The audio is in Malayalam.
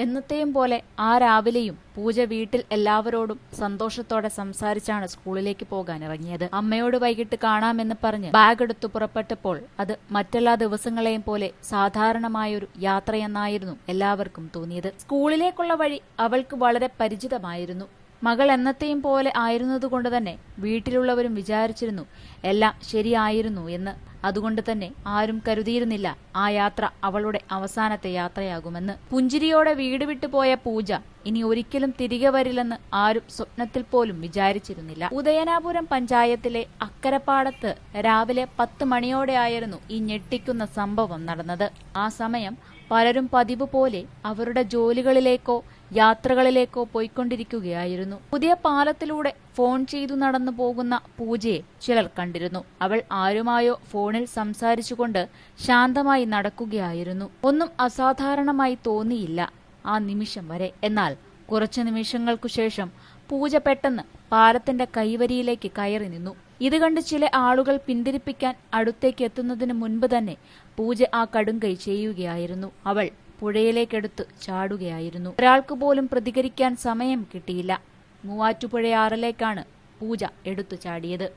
എന്നത്തെയും പോലെ ആ രാവിലെയും പൂജ വീട്ടിൽ എല്ലാവരോടും സന്തോഷത്തോടെ സംസാരിച്ചാണ് സ്കൂളിലേക്ക് പോകാൻ ഇറങ്ങിയത്. അമ്മയോട് വൈകിട്ട് കാണാമെന്ന് പറഞ്ഞ് ബാഗ് എടുത്തു പുറപ്പെട്ടപ്പോൾ അത് മറ്റെല്ലാ ദിവസങ്ങളെയും പോലെ സാധാരണമായൊരു യാത്രയെന്നായിരുന്നു എല്ലാവർക്കും തോന്നിയത്. സ്കൂളിലേക്കുള്ള വഴി അവൾക്ക് വളരെ പരിചിതമായിരുന്നു. മകൾ എന്നത്തെയും പോലെ ആയിരുന്നതുകൊണ്ട് തന്നെ വീട്ടിലുള്ളവരും വിചാരിച്ചിരുന്നു എല്ലാം ശരിയായിരുന്നു എന്ന് അതുകൊണ്ട് തന്നെ ആരും കരുതിയിരുന്നില്ല ആ യാത്ര അവളുടെ അവസാനത്തെ യാത്രയാകുമെന്ന്. പുഞ്ചിരിയോടെ വീട് വിട്ടുപോയ പൂജ ഇനി ഒരിക്കലും തിരികെ വരില്ലെന്ന് ആരും സ്വപ്നത്തിൽ പോലും വിചാരിച്ചിരുന്നില്ല. ഉദയനാപുരം പഞ്ചായത്തിലെ അക്കരപ്പാടത്ത് രാവിലെ പത്ത് മണിയോടെയായിരുന്നു ഈ ഞെട്ടിക്കുന്ന സംഭവം നടന്നത്. ആ സമയം പലരും പതിവ് പോലെ അവരുടെ ജോലികളിലേക്കോ യാത്രകളിലേക്കോ പോയിക്കൊണ്ടിരിക്കുകയായിരുന്നു. പുതിയ പാലത്തിലൂടെ ഫോൺ ചെയ്തു നടന്നു പോകുന്ന പൂജയെ ചിലർ കണ്ടിരുന്നു. അവൾ ആരുമായോ ഫോണിൽ സംസാരിച്ചുകൊണ്ട് ശാന്തമായി നടക്കുകയായിരുന്നു. ഒന്നും അസാധാരണമായി തോന്നിയില്ല ആ നിമിഷം വരെ. എന്നാൽ കുറച്ചു നിമിഷങ്ങൾക്കു ശേഷം പൂജ പെട്ടെന്ന് പാലത്തിന്റെ കൈവരിയിലേക്ക് കയറി നിന്നു. ഇത് കണ്ട് ചില ആളുകൾ പിന്തിരിപ്പിക്കാൻ അടുത്തേക്ക് എത്തുന്നതിന് മുൻപ് തന്നെ പൂജ ആ കടുങ്കൈ ചെയ്യുകയായിരുന്നു. അവൾ പുഴയിലേക്കെടുത്ത് ചാടുകയായിരുന്നു. ഒരാൾക്ക് പോലും പ്രതികരിക്കാൻ സമയം കിട്ടിയില്ല. മൂവാറ്റുപുഴയാറിലേക്കാണ് പൂജ എടുത്തു ചാടിയത്.